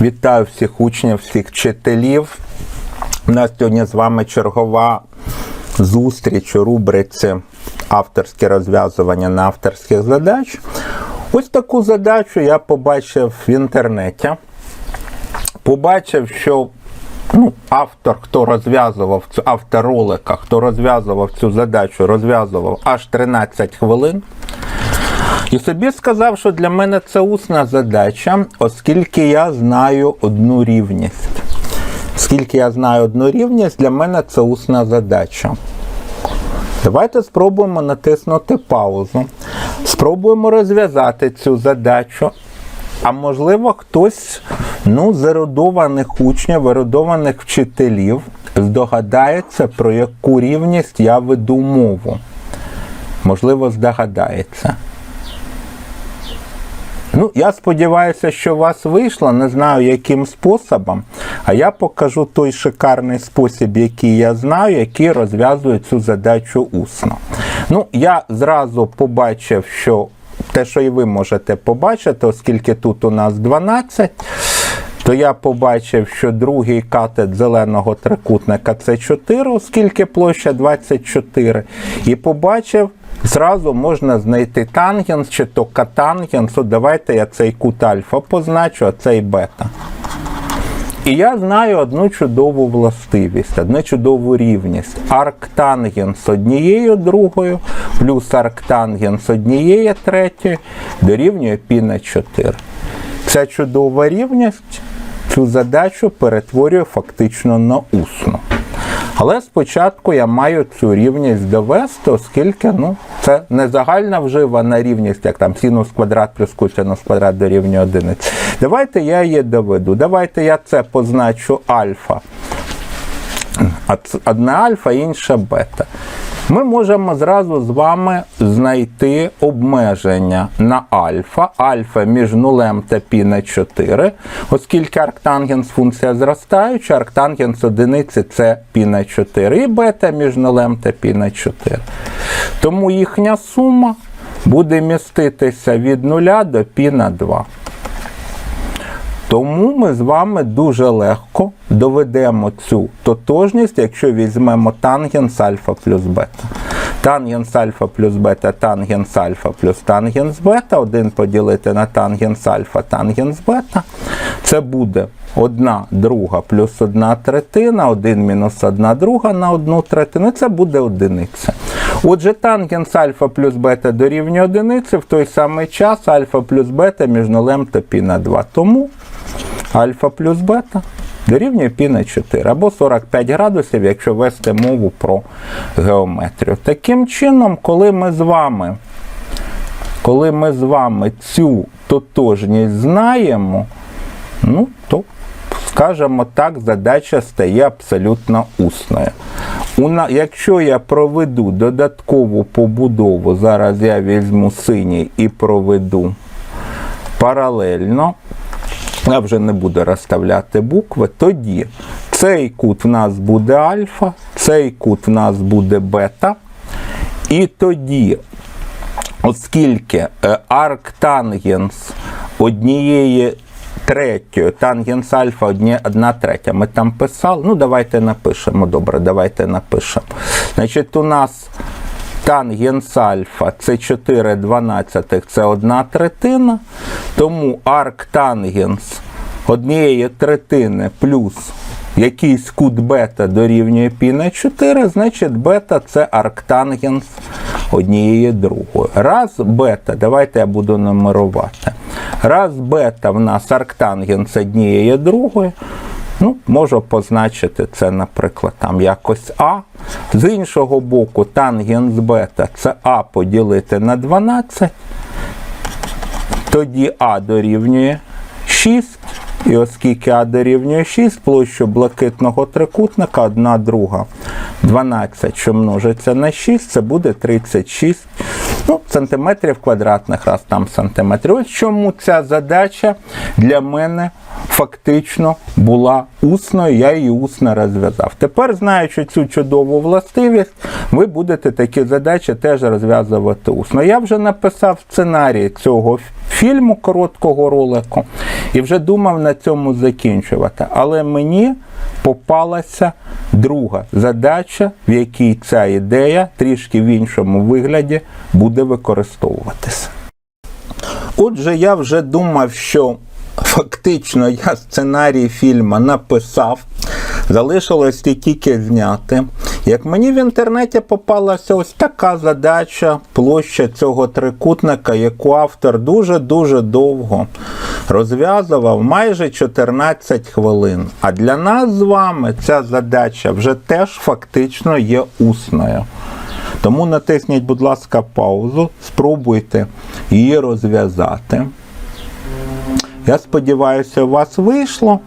Вітаю всіх учнів, всіх вчителів. У нас сьогодні з вами чергова зустріч у рубриці авторське розв'язування на авторських задач. Ось таку задачу я побачив в інтернеті. Побачив, що ну, автор, хто розв'язував автор ролика, хто розв'язував цю задачу, розв'язував аж 13 хвилин. І собі сказав, що для мене це усна задача, оскільки я знаю одну рівність. Оскільки я знаю одну рівність, для мене це усна задача. Давайте спробуємо натиснути паузу. Спробуємо розв'язати цю задачу. А можливо, хтось ну, з ерудованих учнів, ерудованих вчителів здогадається, про яку рівність я веду мову. Можливо, здогадається. Ну, я сподіваюся, що у вас вийшло, не знаю яким способом, а я покажу той шикарний спосіб, який я знаю, який розв'язує цю задачу усно. Ну, я зразу побачив, що те, що і ви можете побачити, оскільки тут у нас 12, то я побачив, що другий катет зеленого трикутника це 4, оскільки площа 24. І побачив, зразу можна знайти тангенс чи то катангенс. От давайте я цей кут альфа позначу, а цей бета. І я знаю одну чудову властивість, одну чудову рівність. Арктангенс однією другою плюс арктангенс однієї третьої дорівнює пі на 4. Ця чудова рівність цю задачу перетворює фактично на усну. Але спочатку я маю цю рівність довести, оскільки ну, це не загальна вживана рівність, як там синус квадрат плюс косинус квадрат дорівнює одиниці. Давайте я її доведу. Давайте я це позначу альфа. Одна альфа, інша бета. Ми можемо зразу з вами знайти обмеження на альфа. Альфа між нулем та пі на 4, оскільки арктангенс функція зростаюча, арктангенс одиниці це пі на 4, і бета між нулем та пі на 4. Тому їхня сума буде міститися від 0 до пі на 2. Тому ми з вами дуже легко доведемо цю тотожність, якщо візьмемо тангенс альфа плюс бета. Тангенс альфа плюс бета, тангенс альфа плюс тангенс бета, 1 поділити на тангенс альфа, тангенс бета. Це буде 1 друга плюс 1 третина, 1 мінус 1 друга на 1 третину, це буде одиниця. Отже, тангенс альфа плюс бета дорівнює одиниці, в той самий час альфа плюс бета між нулем та пі на 2. Тому альфа плюс бета дорівнює пі на 4 або 45 градусів, якщо вести мову про геометрію. Таким чином, коли ми з вами, коли ми з вами цю тотожність знаємо, ну, то, скажімо так, задача стає абсолютно усною. Якщо я проведу додаткову побудову, зараз я візьму синій і проведу паралельно, я вже не буду розставляти букви, тоді цей кут в нас буде альфа, цей кут в нас буде бета. І тоді, оскільки е, арктангенс однієї третьої, тангенс альфа одні, одна третя, ми там писали, ну давайте напишемо, добре, давайте напишемо. Значить, у нас тангенс альфа це 4 дванадцятих, це 1 третина. Тому арктангенс однієї третини плюс якийсь кут бета дорівнює пі на 4, значить бета це арктангенс однієї другої. Раз бета, давайте я буду нумерувати. Раз бета в нас арктангенс однієї другої, Ну, можу позначити це, наприклад, там якось А. З іншого боку, тангенс бета це А поділити на 12. Тоді А дорівнює 6. І оскільки А дорівнює 6, площу блакитного трикутника 1 друга 12, що множиться на 6, це буде 36 ну, сантиметрів квадратних, раз там сантиметрів. Ось чому ця задача для мене фактично була усною, я її усно розв'язав. Тепер, знаючи цю чудову властивість, ви будете такі задачі теж розв'язувати усно. Я вже написав сценарій цього фільму короткого ролику і вже думав на цьому закінчувати. Але мені попалася друга задача, в якій ця ідея трішки в іншому вигляді буде використовуватися. Отже, я вже думав, що фактично я сценарій фільму написав, залишилось тільки зняти. Як мені в інтернеті попалася ось така задача, площа цього трикутника, яку автор дуже-дуже довго розв'язував, майже 14 хвилин. А для нас з вами ця задача вже теж фактично є усною. Тому натисніть, будь ласка, паузу, спробуйте її розв'язати. Я сподіваюся, у вас вийшло.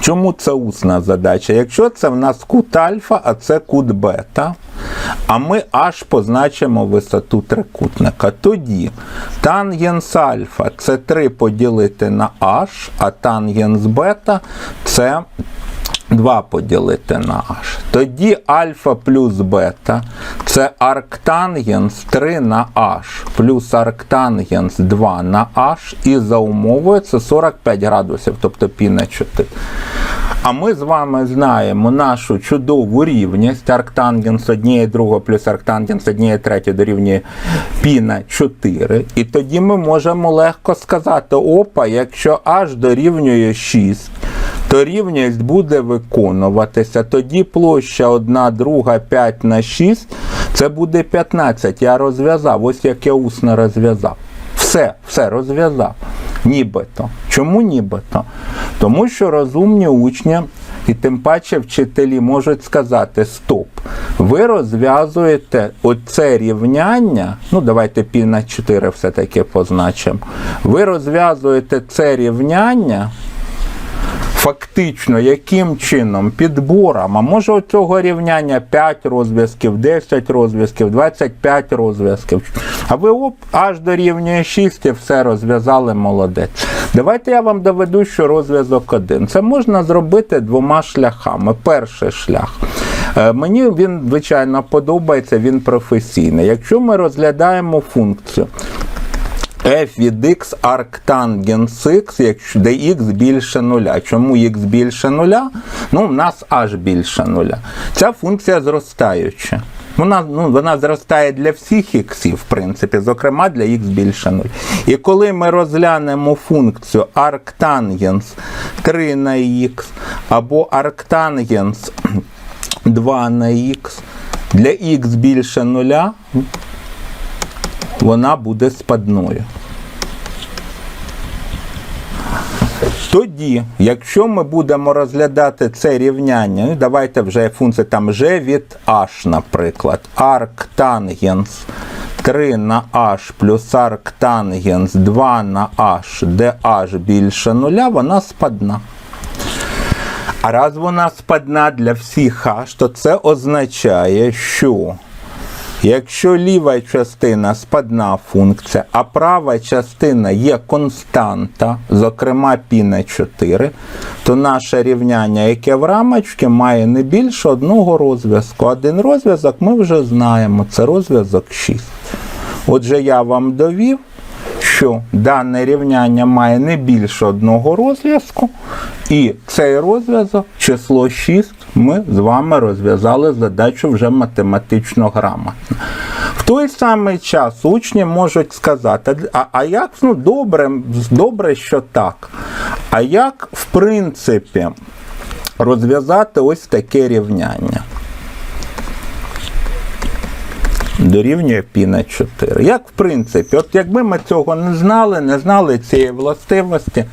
Чому це усна задача? Якщо це в нас кут альфа, а це кут бета, а ми аж позначимо висоту трикутника. Тоді тангенс альфа це 3 поділити на h, а тангенс бета це 2 поділити на h. Тоді альфа плюс бета це арктангенс 3 на h плюс арктангенс 2 на h і за умовою це 45 градусів, тобто пі на 4. А ми з вами знаємо нашу чудову рівність арктангенс 1 2 плюс арктангенс 1 3 дорівнює пі на 4. І тоді ми можемо легко сказати, опа, якщо h дорівнює 6, то рівність буде виконуватися. Тоді площа 1 друга 5 на 6, це буде 15. Я розв'язав, ось як я усно розв'язав. Все, все розв'язав. Нібито. Чому нібито? Тому що розумні учні і тим паче вчителі можуть сказати: стоп, ви розв'язуєте оце рівняння, ну давайте пі на 4 все-таки позначимо. Ви розв'язуєте це рівняння. Фактично, яким чином підбором, а може у цього рівняння 5 розв'язків, 10 розв'язків, 25 розв'язків. А ви оп, аж дорівнює 6 і все розв'язали молодець. Давайте я вам доведу, що розв'язок один. Це можна зробити двома шляхами. Перший шлях. Е, Мені він, звичайно, подобається, він професійний. Якщо ми розглядаємо функцію f від x арктангенс x, якщо де x більше нуля. Чому x більше нуля? Ну, в нас аж більше нуля. Ця функція зростаюча. Вона, ну, вона зростає для всіх іксів, в принципі, зокрема для х більше 0. І коли ми розглянемо функцію арктангенс 3 на х або арктангенс 2 на х, для х більше нуля, вона буде спадною. Тоді, якщо ми будемо розглядати це рівняння, ну давайте вже функція там g від h, наприклад, арктангенс 3 на h плюс арктангенс 2 на h, де h більше нуля, вона спадна. А раз вона спадна для всіх h, то це означає, що Якщо ліва частина спадна функція, а права частина є константа, зокрема пі на 4, то наше рівняння, яке в рамочці, має не більше одного розв'язку. Один розв'язок ми вже знаємо, це розв'язок 6. Отже, я вам довів, що дане рівняння має не більше одного розв'язку, і цей розв'язок, число 6, ми з вами розв'язали задачу вже математично грамотно. В той самий час учні можуть сказати, а, а як ну, добре, добре, що так. А як, в принципі, розв'язати ось таке рівняння? Дорівнює пі на 4. Як в принципі, от якби ми цього не знали, не знали цієї властивості,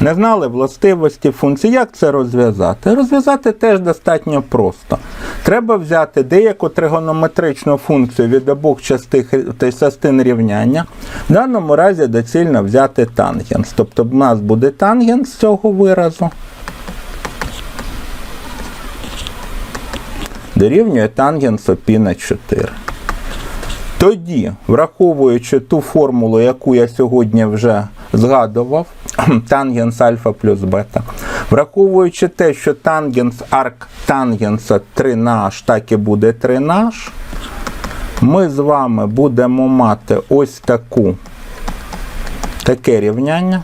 не знали властивості функції, як це розв'язати? Розв'язати теж достатньо просто. Треба взяти деяку тригонометричну функцію від обох частин рівняння. В даному разі доцільно взяти тангенс. Тобто в нас буде тангенс цього виразу. Дорівнює тангенсу пі на 4. Тоді, враховуючи ту формулу, яку я сьогодні вже згадував тангенс альфа плюс бета. Враховуючи те, що тангенс арк тангенса 3 на h, так і буде 3 на h, ми з вами будемо мати ось таку, таке рівняння.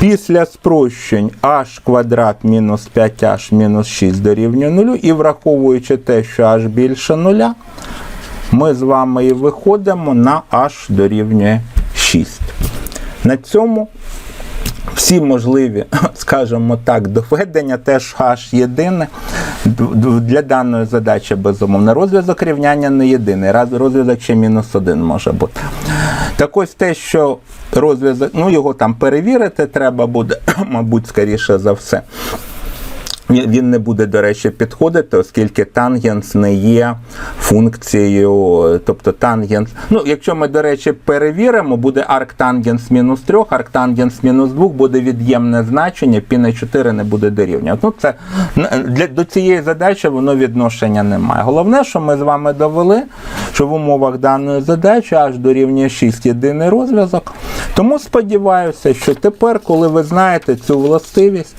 Після спрощень h квадрат мінус 5h мінус 6 дорівнює 0, і враховуючи те, що h більше 0, ми з вами і виходимо на h дорівнює 6. На цьому всі можливі, скажімо так, доведення теж h єдине для даної задачі безумовно. Розв'язок рівняння не єдиний, розв'язок ще мінус один може бути. Так ось те, що розв'язок, ну його там перевірити треба буде, мабуть, скоріше за все. Він не буде, до речі, підходити, оскільки тангенс не є функцією, тобто тангенс. Ну, якщо ми, до речі, перевіримо, буде арктангенс мінус 3, арктангенс мінус 2, буде від'ємне значення, пі на 4 не буде дорівнювати. Ну, це для до цієї задачі воно відношення немає. Головне, що ми з вами довели, що в умовах даної задачі аж дорівнює 6 єдиний розв'язок. Тому сподіваюся, що тепер, коли ви знаєте цю властивість,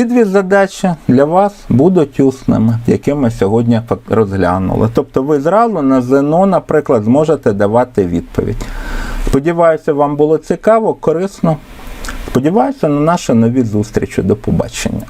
ці дві задачі для вас будуть усними, які ми сьогодні розглянули. Тобто ви зразу на ЗНО, наприклад, зможете давати відповідь. Сподіваюся, вам було цікаво, корисно. Сподіваюся на наші нові зустрічі. До побачення.